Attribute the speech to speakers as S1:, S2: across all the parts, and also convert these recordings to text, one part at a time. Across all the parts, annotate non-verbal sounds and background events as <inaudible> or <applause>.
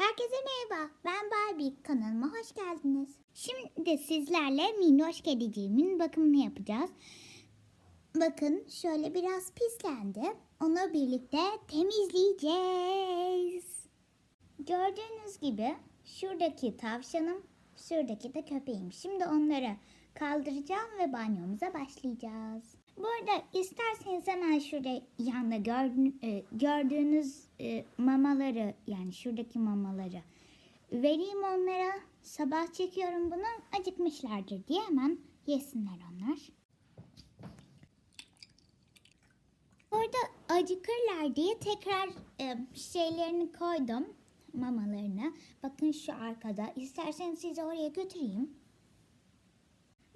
S1: Herkese merhaba. Ben Barbie. Kanalıma hoş geldiniz. Şimdi sizlerle minnoş kediciğimin bakımını yapacağız. Bakın şöyle biraz pislendi. Onu birlikte temizleyeceğiz. Gördüğünüz gibi şuradaki tavşanım, şuradaki de köpeğim. Şimdi onları kaldıracağım ve banyomuza başlayacağız. Bu arada isterseniz hemen şurada yanda e, gördüğünüz e, mamaları yani şuradaki mamaları vereyim onlara. Sabah çekiyorum bunu acıkmışlardır diye hemen yesinler onlar. Orada acıkırlar diye tekrar e, şeylerini koydum mamalarını. Bakın şu arkada. İsterseniz sizi oraya götüreyim.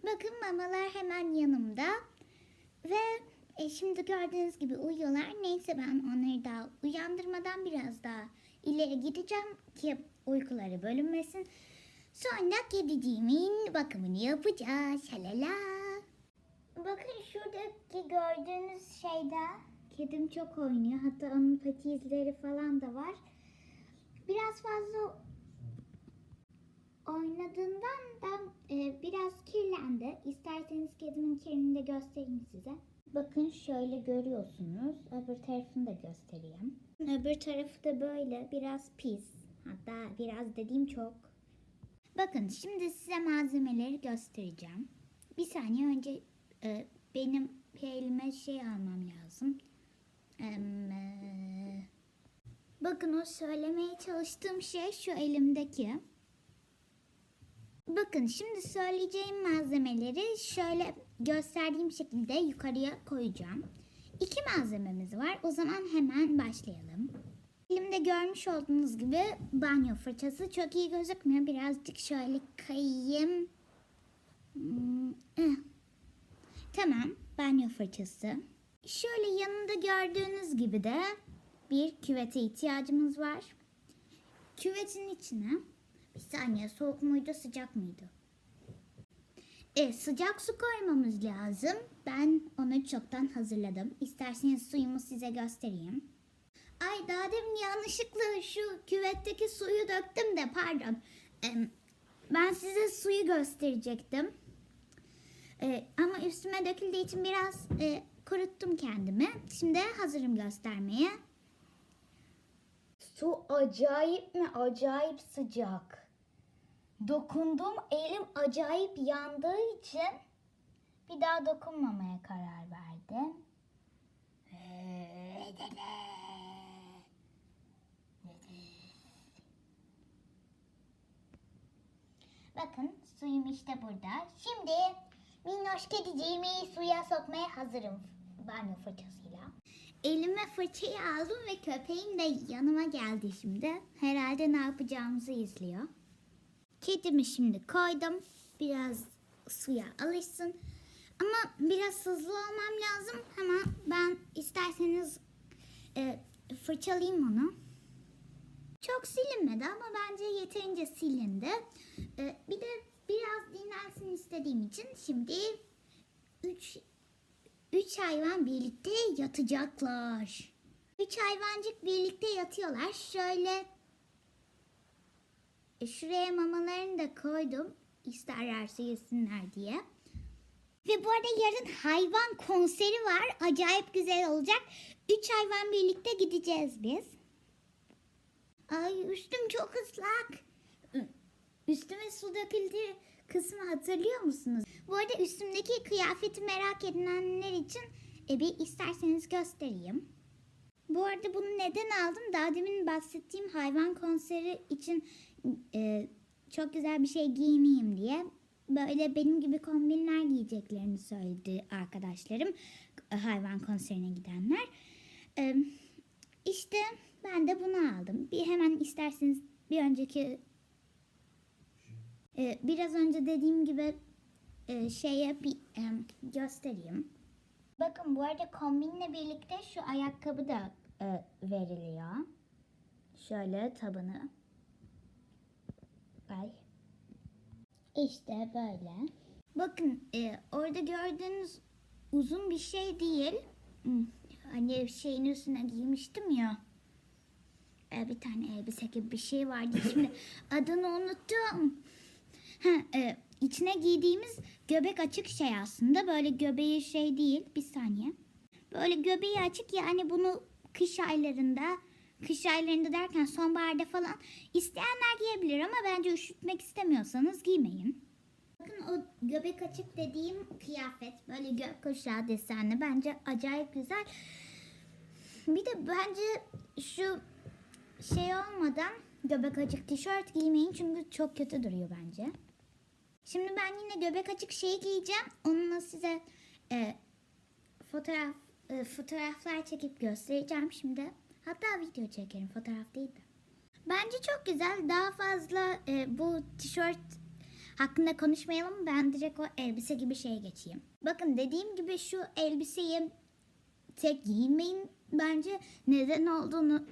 S1: Bakın mamalar hemen yanımda. Ve e, şimdi gördüğünüz gibi uyuyorlar. Neyse ben onları daha uyandırmadan biraz daha ileri gideceğim ki uykuları bölünmesin. Sonra kediciğimin bakımını yapacağız. Şalala. Bakın şuradaki gördüğünüz şeyde kedim çok oynuyor. Hatta onun pati izleri falan da var. Biraz fazla oynadığından da e, biraz kirlendi. İsterseniz kedimin kirini de göstereyim size. Bakın şöyle görüyorsunuz. Öbür tarafını da göstereyim. Öbür tarafı da böyle biraz pis. Hatta biraz dediğim çok. Bakın şimdi size malzemeleri göstereceğim. Bir saniye önce e, benim elime şey almam lazım. Em, e, bakın o söylemeye çalıştığım şey şu elimdeki. Bakın şimdi söyleyeceğim malzemeleri şöyle gösterdiğim şekilde yukarıya koyacağım. İki malzememiz var. O zaman hemen başlayalım. Elimde görmüş olduğunuz gibi banyo fırçası çok iyi gözükmüyor. Birazcık şöyle kayayım. Hmm, eh. Tamam, banyo fırçası. Şöyle yanında gördüğünüz gibi de bir küvete ihtiyacımız var. Küvetin içine bir saniye soğuk muydu sıcak mıydı? E, sıcak su koymamız lazım. Ben onu çoktan hazırladım. İsterseniz suyumu size göstereyim. Ay daha demin yanlışlıkla şu küvetteki suyu döktüm de pardon. Em, ben size suyu gösterecektim. E, ama üstüme döküldüğü için biraz e, kuruttum kendimi. Şimdi hazırım göstermeye. Su acayip mi acayip sıcak. Dokundum elim acayip yandığı için bir daha dokunmamaya karar verdim. Bakın suyum işte burada. Şimdi minnoş kediciğimi suya sokmaya hazırım banyo fırçasıyla. Elime fırçayı aldım ve köpeğim de yanıma geldi şimdi. Herhalde ne yapacağımızı izliyor. Kedimi şimdi koydum. Biraz suya alışsın. Ama biraz hızlı olmam lazım. Ama ben isterseniz e, fırçalayayım onu. Çok silinmedi ama bence yeterince silindi. E, bir de biraz dinlensin istediğim için şimdi 3 Üç hayvan birlikte yatacaklar. Üç hayvancık birlikte yatıyorlar. Şöyle e, şuraya mamalarını da koydum. İsterlerse yesinler diye. Ve bu arada yarın hayvan konseri var. Acayip güzel olacak. Üç hayvan birlikte gideceğiz biz. Ay üstüm çok ıslak. Üstüme su döküldüğü kısmı hatırlıyor musunuz? Bu arada üstümdeki kıyafeti merak edenler için e, bir isterseniz göstereyim. Bu arada bunu neden aldım? Daha demin bahsettiğim hayvan konseri için e, çok güzel bir şey giyineyim diye. Böyle benim gibi kombinler giyeceklerini söyledi arkadaşlarım. e, Hayvan konserine gidenler. E, işte ben de bunu aldım. Bir hemen isterseniz bir önceki ee, biraz önce dediğim gibi e, şeye bir e, göstereyim. Bakın bu arada kombinle birlikte şu ayakkabı da e, veriliyor. Şöyle tabanı. Ay. İşte böyle. Bakın e, orada gördüğünüz uzun bir şey değil. Hmm, Hani şeyin üstüne giymiştim ya. e, bir tane elbise gibi bir şey vardı. Şimdi <laughs> adını unuttum. Ha, e, içine giydiğimiz göbek açık şey aslında. Böyle göbeği şey değil. Bir saniye. Böyle göbeği açık yani bunu kış aylarında kış aylarında derken sonbaharda falan isteyenler giyebilir ama bence üşütmek istemiyorsanız giymeyin. Bakın o göbek açık dediğim kıyafet böyle gökkuşağı desenli bence acayip güzel. Bir de bence şu şey olmadan göbek açık tişört giymeyin çünkü çok kötü duruyor bence. Şimdi ben yine göbek açık şeyi giyeceğim. Onunla size e, fotoğraf e, fotoğraflar çekip göstereceğim şimdi. Hatta video çekerim fotoğraf değil de. Bence çok güzel. Daha fazla e, bu tişört hakkında konuşmayalım. Ben direkt o elbise gibi şeye geçeyim. Bakın dediğim gibi şu elbiseyi tek giymeyin. Bence neden olduğunu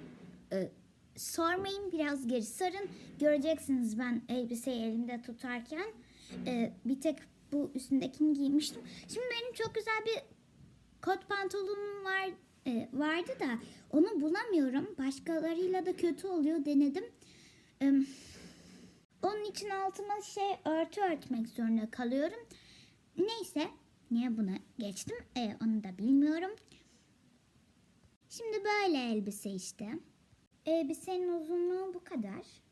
S1: e, sormayın. Biraz geri sarın. Göreceksiniz ben elbiseyi elimde tutarken e, bir tek bu üstündekini giymiştim. Şimdi benim çok güzel bir kot pantolonum var e, vardı da onu bulamıyorum. Başkalarıyla da kötü oluyor denedim. E, onun için altıma şey örtü örtmek zorunda kalıyorum. Neyse niye buna geçtim e, onu da bilmiyorum. Şimdi böyle elbise işte. Elbisenin uzunluğu bu kadar.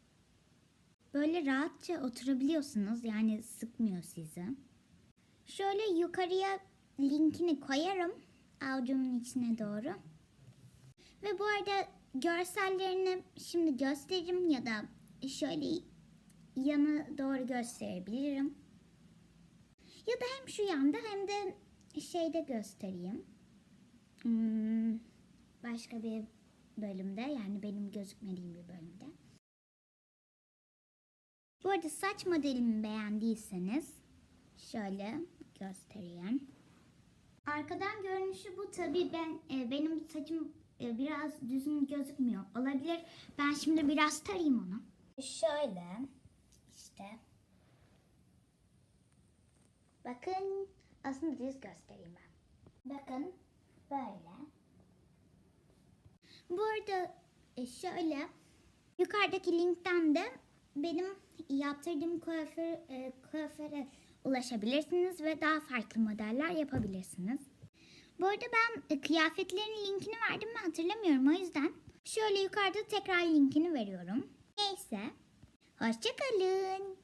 S1: Böyle rahatça oturabiliyorsunuz yani sıkmıyor sizi. Şöyle yukarıya linkini koyarım avucumun içine doğru. Ve bu arada görsellerini şimdi gösteririm ya da şöyle yana doğru gösterebilirim. Ya da hem şu yanda hem de şeyde göstereyim. Hmm, başka bir bölümde yani benim gözükmediğim bir bölümde. Bu arada saç modelimi beğendiyseniz şöyle göstereyim. Arkadan görünüşü bu tabii ben e, benim saçım e, biraz düzgün gözükmüyor olabilir. Ben şimdi biraz tarayayım onu. Şöyle işte. Bakın aslında düz göstereyim ben. Bakın böyle. Bu arada e, şöyle yukarıdaki linkten de benim yaptırdığım kuaför, e, kuaföre ulaşabilirsiniz ve daha farklı modeller yapabilirsiniz. Bu arada ben e, kıyafetlerin linkini verdim mi hatırlamıyorum o yüzden şöyle yukarıda tekrar linkini veriyorum. Neyse. Hoşçakalın.